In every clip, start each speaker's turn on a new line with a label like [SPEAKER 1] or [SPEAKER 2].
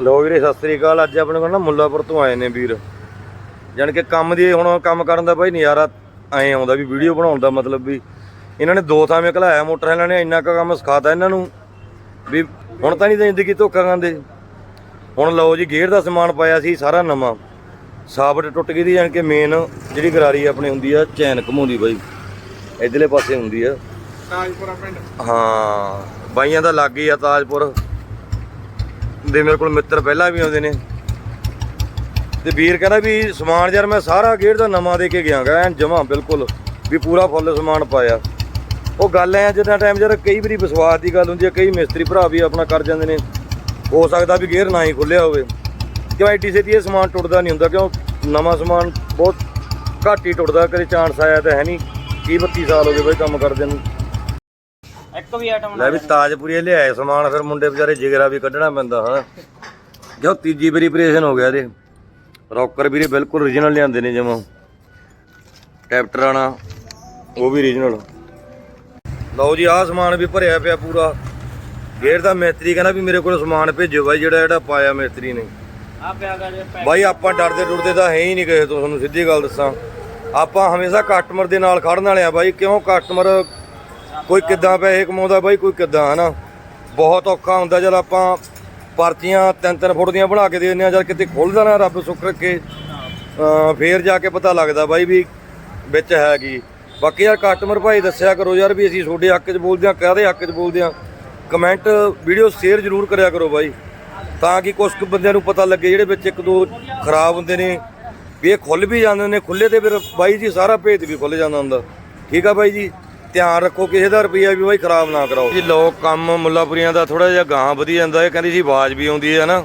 [SPEAKER 1] ਲੋ ਵੀਰੇ ਸਤਿ ਸ੍ਰੀ ਅਕਾਲ। ਅੱਜ ਆਪਣੇ ਕੋਲ ਨਾ ਮੁੱਲਾਪੁਰ ਤੋਂ ਆਏ ਨੇ ਵੀਰ। ਜਾਣੀ ਕਿ ਕੰਮ ਦੀ ਹੁਣ ਕੰਮ ਕਰਨ ਦਾ ਬਾਈ ਨਜ਼ਾਰਾ ਐਂ ਆਉਂਦਾ ਵੀ ਵੀਡੀਓ ਬਣਾਉਣ ਦਾ ਮਤਲਬ ਵੀ। ਇਹਨਾਂ ਨੇ ਦੋ ਥਾਵੇਂ ਘਲਾਇਆ ਮੋਟਰ ਇਹਨਾਂ ਨੇ ਇੰਨਾ ਕੁ ਕੰਮ ਸਿਖਾਤਾ ਇਹਨਾਂ ਨੂੰ ਵੀ ਹੁਣ ਤਾਂ ਨਹੀਂ ਜ਼ਿੰਦਗੀ ਧੋਖਾ ਖਾਂਦੇ। ਹੁਣ ਲਓ ਜੀ ਗੇਅਰ ਦਾ ਸਮਾਨ ਪਾਇਆ ਸੀ ਸਾਰਾ ਨਵਾਂ। ਸਾਬਟ ਟੁੱਟ ਗਈ ਦੀ ਜਾਣੀ ਕਿ ਮੇਨ ਜਿਹੜੀ ਗਰਾਰੀ ਆਪਣੀ ਹੁੰਦੀ ਆ ਚੈਨ ਘਮਾਉਂਦੀ ਬਾਈ। ਇਧਰਲੇ ਪਾਸੇ ਹੁੰਦੀ ਆ।
[SPEAKER 2] ਤਾਜਪੁਰਾ ਪਿੰਡ।
[SPEAKER 1] ਹਾਂ ਬਾਈਆਂ ਦਾ ਲੱਗ ਹੀ ਆ ਤਾਜਪੁਰ। ਦੇ ਮੇਰੇ ਕੋਲ ਮਿੱਤਰ ਪਹਿਲਾਂ ਵੀ ਆਉਂਦੇ ਨੇ। ਤੇ ਵੀਰ ਕਹਿੰਦਾ ਵੀ ਸਮਾਨ ਯਾਰ ਮੈਂ ਸਾਰਾ ਗੇਅਰ ਦਾ ਨਵਾਂ ਦੇ ਕੇ ਗਿਆਗਾ ਐਨ ਜਮਾ ਬਿਲਕੁਲ ਵੀ ਪੂਰਾ ਫੁੱਲ ਸਮਾਨ ਪਾਇਆ। ਉਹ ਗੱਲ ਐ ਜਿੱਦਾਂ ਟਾਈਮ ਯਾਰ ਕਈ ਵਾਰੀ ਵਿਸ਼ਵਾਸ ਦੀ ਗੱਲ ਹੁੰਦੀ ਹੈ ਕਈ ਮਿਸਤਰੀ ਭਰਾ ਵੀ ਆਪਣਾ ਕਰ ਜਾਂਦੇ ਨੇ। ਹੋ ਸਕਦਾ ਵੀ ਗੇਅਰ ਨਾ ਹੀ ਖੁੱਲਿਆ ਹੋਵੇ। ਕਿਉਂ ਐਡੀ ਛੇਤੀ ਇਹ ਸਮਾਨ ਟੁੱਟਦਾ ਨਹੀਂ ਹੁੰਦਾ? ਕਿਉਂ ਨਵਾਂ ਸਮਾਨ ਬਹੁਤ ਘੱਟ ਹੀ ਟੁੱਟਦਾ, ਕਦੇ ਚਾਂਸ ਆਇਆ ਤਾਂ ਹੈ ਨਹੀਂ। 30 32 ਸਾਲ ਹੋ ਗਏ ਬਈ ਕੰਮ ਕਰਦੇ ਨੂੰ।
[SPEAKER 2] ਇੱਕ ਵੀ ਆਈਟਮ
[SPEAKER 1] ਲੈ ਵੀ ਤਾਜਪੁਰੀ ਲਿਆਏ ਸਮਾਨ ਫਿਰ ਮੁੰਡੇ ਵਿਚਾਰੇ ਜਿਗਰਾ ਵੀ ਕੱਢਣਾ ਪੈਂਦਾ ਹਾਂ। ਜੋ ਤੀਜੀ ਵਾਰੀ ਆਪਰੇਸ਼ਨ ਹੋ ਗਿਆ ਇਹਦੇ? ਰੌਕਰ ਵੀਰੇ ਬਿਲਕੁਲ origignal ਲਿਆਂਦੇ ਨੇ ਜਮਾ। ਕੈਪਟਰ ਆਣਾ ਉਹ ਵੀ origignal ਲਓ ਜੀ ਆਹ ਸਮਾਨ ਵੀ ਭਰਿਆ ਪਿਆ ਪੂਰਾ। ਗੇਰ ਦਾ ਮਿਸਤਰੀ ਕਹਿੰਦਾ ਵੀ ਮੇਰੇ ਕੋਲ ਸਮਾਨ ਭੇਜੋ ਬਾਈ ਜਿਹੜਾ ਜਿਹੜਾ ਪਾਇਆ ਮਿਸਤਰੀ ਨੇ।
[SPEAKER 2] ਆ ਪਿਆ ਗਾ ਜੇ
[SPEAKER 1] ਬਾਈ ਆਪਾਂ ਡਰਦੇ ਡੁਰਦੇ ਤਾਂ ਹੈ ਹੀ ਨਹੀਂ ਕਿਸੇ ਤੋਂ ਤੁਹਾਨੂੰ ਸਿੱਧੀ ਗੱਲ ਦੱਸਾਂ। ਆਪਾਂ ਹਮੇਸ਼ਾ ਕਸਟਮਰ ਦੇ ਨਾਲ ਖੜਨ ਵਾਲੇ ਆ ਬਾਈ ਕਿਉਂ ਕਸਟਮਰ ਕੋਈ ਕਿੱਦਾਂ ਪੈਸੇ ਕਮਾਉਂਦਾ ਬਾਈ, ਕੋਈ ਕਿੱਦਾਂ, ਹਨਾ? ਬਹੁਤ ਔਖਾ ਹੁੰਦਾ ਜਦ ਆਪਾਂ ਪਰਚੀਆਂ ਤਿੰਨ ਤਿੰਨ ਫੁੱਟ ਦੀਆਂ ਬਣਾ ਕੇ ਦੇ ਦਿੰਦੇ ਆ ਜਦ ਕਿਤੇ ਖੁੱਲਦਾ ਨਾ ਰੱਬ ਸੁੱਖ ਰੱਖੇ। ਅਹ ਫੇਰ ਜਾ ਕੇ ਪਤਾ ਲੱਗਦਾ ਬਾਈ ਵੀ ਵਿੱਚ ਹੈ ਕੀ। ਬਾਕੀ ਯਾਰ ਕਸਟਮਰ ਭਾਈ ਦੱਸਿਆ ਕਰੋ ਯਾਰ ਵੀ ਅਸੀਂ ਤੁਹਾਡੇ ਹੱਕ 'ਚ ਬੋਲਦੇ ਆ ਕਾਹਦੇ ਹੱਕ 'ਚ ਬੋਲਦੇ ਆ ਕਮੈਂਟ ਵੀਡੀਓ ਸ਼ੇਅਰ ਜ਼ਰੂਰ ਕਰਿਆ ਕਰੋ ਬਾਈ। ਤਾਂ ਕਿ ਕੁਝ ਕੁ ਬੰਦਿਆਂ ਨੂੰ ਪਤਾ ਲੱਗੇ ਜਿਹੜੇ ਵਿੱਚ ਇੱਕ ਦੋ ਖਰਾਬ ਹੁੰਦੇ ਨੇ, ਵੀ ਇਹ ਖੁੱਲ ਵੀ ਜਾਂਦੇ ਨੇ ਖੁੱਲੇ ਤੇ ਫਿਰ ਬਾਈ ਜੀ ਸਾਰਾ ਭੇਤ ਵੀ ਖੁੱਲ ਜਾਂਦਾ ਹੁੰਦਾ। ਠੀਕ ਆ ਬਾਈ ਜੀ? ਧਿਆਨ ਰੱਖੋ ਕਿਸੇ ਦਾ ਰੁਪਈਆ ਵੀ ਬਾਈ ਖਰਾਬ ਨਾ ਕਰਾਓ। ਜੀ ਲੋਕ ਕੰਮ ਮੁੱਲਾਪੁਰੀਆਂ ਦਾ ਥੋੜਾ ਜਿਹਾ ਗਾਂ ਵਧੀ ਜਾਂਦਾ ਇਹ ਕਹਿੰਦੀ ਸੀ ਆਵਾਜ਼ ਵੀ ਆਉਂਦੀ ਹੈ ਨਾ।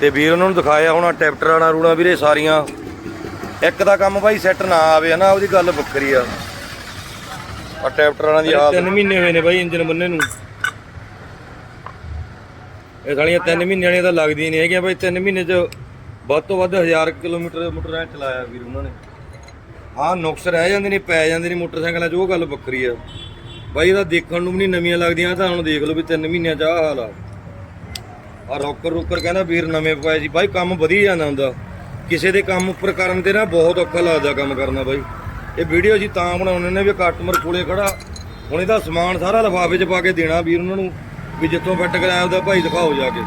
[SPEAKER 1] ਤੇ ਵੀਰ ਉਹਨਾਂ ਨੂੰ ਦਿਖਾਇਆ ਹੁਣ ਟੈਪਟਰਾਂ ਰੂਣਾ ਵੀਰੇ ਸਾਰੀਆਂ। ਇੱਕ ਦਾ ਕੰਮ ਬਾਈ ਸੈੱਟ ਨਾ ਆਵੇ ਨਾ ਉਹਦੀ ਗੱਲ ਵੱਖਰੀ ਆ। ਆ ਟੈਪਟਰਾਂ ਦੀ ਹਾਲਤ 3 ਮਹੀਨੇ ਹੋਏ ਨੇ ਬਾਈ ਇੰਜਨ ਬੰਨੇ ਨੂੰ। ਇਹ ਸਾਲੀਆਂ 3 ਮਹੀਨਿਆਂ ਵਾਲੀਆਂ ਤਾਂ ਲੱਗਦੀਆਂ ਨਹੀਂ ਹੈਗੀਆਂ ਬਾਈ 3 ਮਹੀਨੇ ਚ ਵੱਧ ਤੋਂ ਵੱਧ 1000 ਕਿਲੋਮੀਟਰ ਮੋਟਰ ਐ ਚਲਾਇਆ ਵੀਰ ਉਹਨਾਂ ਨੇ। ਹਾਂ ਨੁਕਸ ਰਹਿ ਜਾਂਦੇ ਨੇ, ਪੈ ਜਾਂਦੇ ਨੇ ਮੋਟਰਸਾਈਕਲਾਂ 'ਚ, ਉਹ ਗੱਲ ਵੱਖਰੀ ਆ। ਬਾਈ, ਇਹਦਾ ਦੇਖਣ ਨੂੰ ਵੀ ਨਹੀਂ ਨਵੀਆਂ ਲੱਗਦੀਆਂ ਤਾਂ ਹੁਣ ਦੇਖ ਲਓ ਵੀ 3 ਮਹੀਨਿਆਂ 'ਚ ਆਹ ਹਾਲ ਆ। ਆ ਰੋਕਰ ਰੋਕਰ ਕਹਿੰਦਾ ਵੀਰ ਨਵੇਂ ਪਏ ਸੀ। ਬਾਈ, ਕੰਮ ਵਧੀ ਜਾਂਦਾ ਹੁੰਦਾ। ਕਿਸੇ ਦੇ ਕੰਮ ਉੱਪਰ ਕਰਨ ਤੇ ਨਾ ਬਹੁਤ ਔਖਾ ਲੱਗਦਾ ਕੰਮ ਕਰਨਾ ਬਾਈ। ਇਹ ਵੀਡੀਓ ਅਸੀਂ ਤਾਂ ਬਣਾਉਂਦੇ ਨੇ ਵੀ ਕਸਟਮਰ ਕੋਲੇ ਖੜਾ। ਹੁਣ ਇਹਦਾ ਸਮਾਨ ਸਾਰਾ ਲਿਫਾਫੇ 'ਚ ਪਾ ਕੇ ਦੇਣਾ ਵੀਰ ਉਹਨਾਂ ਨੂੰ, ਵੀ ਜਿੱਥੋਂ ਫਿੱਟ ਕਰਾਇਆ ਉਹਦਾ ਭਾਈ ਦਿਖਾਓ ਜਾ ਕੇ।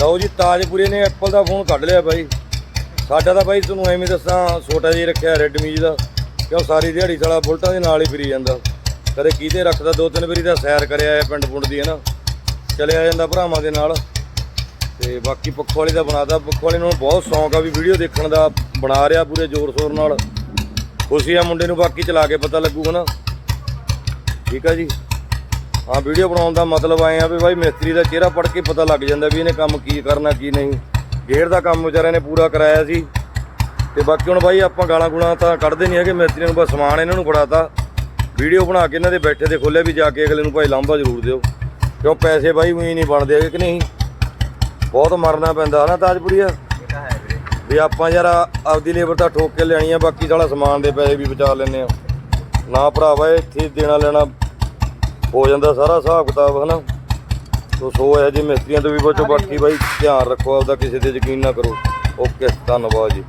[SPEAKER 1] ਲਓ ਜੀ, ਤਾਜਪੁਰੇ ਨੇ ਐਪਲ ਦਾ ਫੋਨ ਕੱਢ ਲਿਆ ਬਾਈ। ਸਾਡਾ ਤਾਂ ਬਾਈ ਤੁਹਾਨੂੰ ਐਵੇਂ ਦੱਸਾਂ, ਛੋਟਾ ਜਿਹਾ ਰੱਖਿਆ ਰੈਡਮੀ ਦਾ ਕਿਉਂ ਸਾਰੀ ਦਿਹਾੜੀ ਸਾਲਾ ਬੁਲਟਾਂ ਦੇ ਨਾਲ ਹੀ ਫਿਰੀ ਜਾਂਦਾ। ਕਦੇ ਕਿਹਦੇ ਰੱਖਦਾ, ਦੋ ਤਿੰਨ ਵਾਰੀ ਦਾ ਸੈਰ ਕਰਿਆ ਆ ਪਿੰਡ ਪੁੰਡ ਦੀ ਹੈ ਨਾ ਚਲਿਆ ਜਾਂਦਾ ਭਰਾਵਾਂ ਦੇ ਨਾਲ। ਤੇ ਬਾਕੀ ਪੱਖੋ ਵਾਲੀ ਦਾ ਬਣਾਦਾ ਪੱਖੋ ਵਾਲੇ ਨੂੰ ਬਹੁਤ ਸ਼ੌਂਕ ਆ ਵੀ ਵੀਡੀਓ ਦੇਖਣ ਦਾ, ਬਣਾ ਰਿਹਾ ਪੂਰੇ ਜ਼ੋਰ ਸ਼ੋਰ ਨਾਲ। ਖੁਸ਼ੀ ਆ ਮੁੰਡੇ ਨੂੰ ਬਾਕੀ ਚਲਾ ਕੇ ਪਤਾ ਲੱਗੂਗਾ ਨਾ ਠੀਕ ਆ ਜੀ? ਹਾਂ ਵੀਡੀਓ ਬਣਾਉਣ ਦਾ ਮਤਲਬ ਆਏ ਆ ਵੀ ਬਾਈ ਮਿਸਤਰੀ ਦਾ ਚਿਹਰਾ ਪੜ ਕੇ ਪਤਾ ਲੱਗ ਜਾਂਦਾ ਵੀ ਇਹਨੇ ਕੰਮ ਕੀ ਕਰਨਾ, ਕੀ ਨਹੀਂ। ਗੇੜ ਦਾ ਕੰਮ ਵਿਚਾਰਿਆਂ ਨੇ ਪੂਰਾ ਕਰਾਇਆ ਸੀ। ਤੇ ਬਾਕੀ ਹੁਣ ਬਾਈ ਆਪਾਂ ਗਾਲਾਂ ਗੁਲਾਂ ਤਾਂ ਕੱਢਦੇ ਨਹੀਂ ਹੈਗੇ ਮਿਸਤਰੀ ਨੂੰ ਬਸ ਸਮਾਨ ਇਹਨਾਂ ਨੂੰ ਫੜਾਤਾ। ਵੀਡੀਓ ਬਣਾ ਕੇ ਇਹਨਾਂ ਦੇ ਬੈਠੇ ਤੇ ਖੋਲਿਆ ਵੀ ਜਾ ਕੇ ਅਗਲੇ ਨੂੰ ਭਾਈ ਲਾਂਭਾ ਜ਼ਰੂਰ ਦਿਓ। ਕਿਉਂ ਪੈਸੇ ਬਾਈ ਉਹੀ ਨਹੀਂ ਬਣਦੇ ਹੈਗੇ ਕਿ ਨਹੀਂ? ਬਹੁਤ ਮਰਨਾ ਪੈਂਦਾ ਨਾ ਤਾਜਪੁਰੀਆ। ਵੀ ਆਪਾਂ ਯਾਰ ਆਪਦੀ ਲੇਬਰ ਤਾਂ ਠੋਕ ਕੇ ਲੈਣੀ ਆ ਬਾਕੀ ਸਾਲਾ ਸਮਾਨ ਦੇ ਪੈਸੇ ਵੀ ਬਚਾ ਲੈਨੇ ਆ। ਨਾ ਭਰਾਵਾ ਇੱਥੇ ਦੇਣਾ ਲੈਣਾ ਹੋ ਜਾਂਦਾ ਸਾਰਾ ਹਿਸਾਬ ਕਿਤਾਬ ਹਨਾ? ਸੋ ਸੋ ਹੈ ਜੀ ਮਿਸਤਰੀਆਂ ਤੋਂ ਵੀ ਬਚੋ ਬਾਕੀ ਬਾਈ ਧਿਆਨ ਰੱਖੋ ਆਪਦਾ ਕਿਸੇ ਤੇ ਯਕੀਨ ਨਾ ਕਰੋ। ਓਕੇ ਧੰਨਵਾਦ ਜੀ।